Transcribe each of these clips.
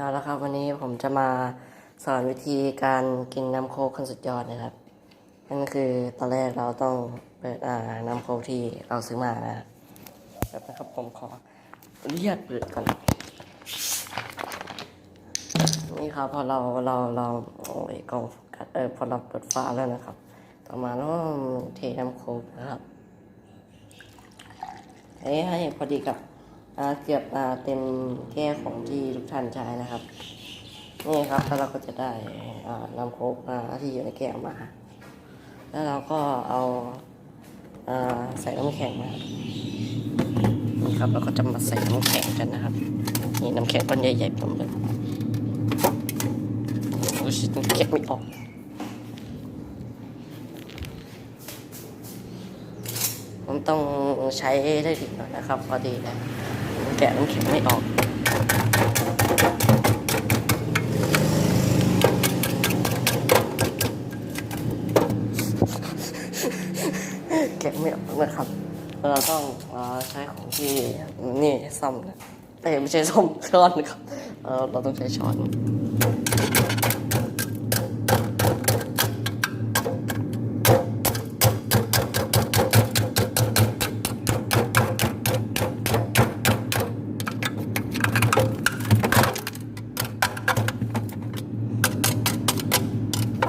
เอาละครับวันนี้ผมจะมาสอนวิธีการกินน้ำโคกขั้นสุดยอดนะครับ นั่นก็คือตอนแรกเราต้องเปิดอ่าน้ำโคกที่เราซื้อมานะครับแบบนะครับผมขออนุญาตเปิดก่อนนี่ครับพอเราเราเราโอ้ยกล้องกัสเออพอเราเปิดฝาแล้วนะครับ ต่อมาเราเทน้ำโคกนะครับให้ให้พอดีกับ เกือบเต็มแก้วของที่ทุกท่านใช้นะครับ นี่ครับแล้วเราก็จะได้นำโค้กอ่าที่อยู่ในแก้วมา แล้วเราก็เอาอ่าใส่น้ำแข็งนะครับนี่ครับเราก็จะมาใส่น้ำแข็งกันนะครับ นี่น้ำแข็งก้อนใหญ่ๆผมเลยรู้สึกเก็บไม่ออกผมต้องใช้ได้ดีหน่อยนะครับพอดีเลย แกะน้ำแข็งไม่ออกแกะไม่ออกนะครับ เราต้องอใช้ของที่นี่ซ่อมนะแต่ไม่ใช่ซ่อมช้อนนะครับเราต้องใช้ช้อน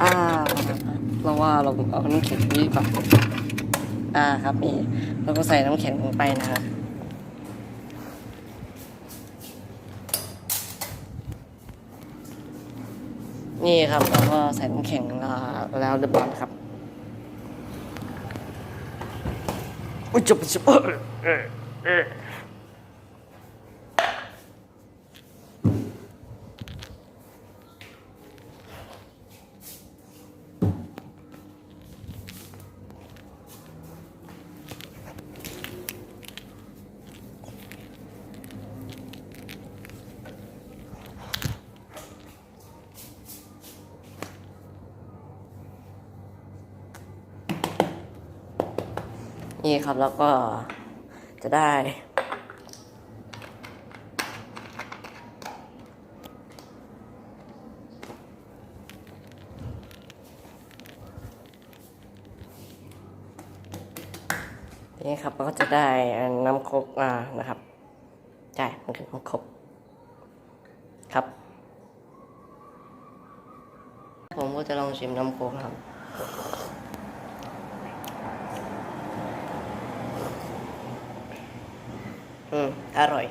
อ่าเราว่าเราเอาน้ำแข็งนี่ก่อนอ่าครับนี่เราก็ใส่น้ำแข็งลงไปนะฮะนี่ครับเราก็ใส่น้ำแข็งแล้วเรียบร้อยครับอุ้ยจบจบเออเออเออ นี่ครับแล้วก็จะได้ นี่ครับเราก็จะได้น้ำโคกมานะครับใช่มันคือน้ำโคกครับ ผมก็จะลองชิมน้ำโคกครับ อืมอร่อย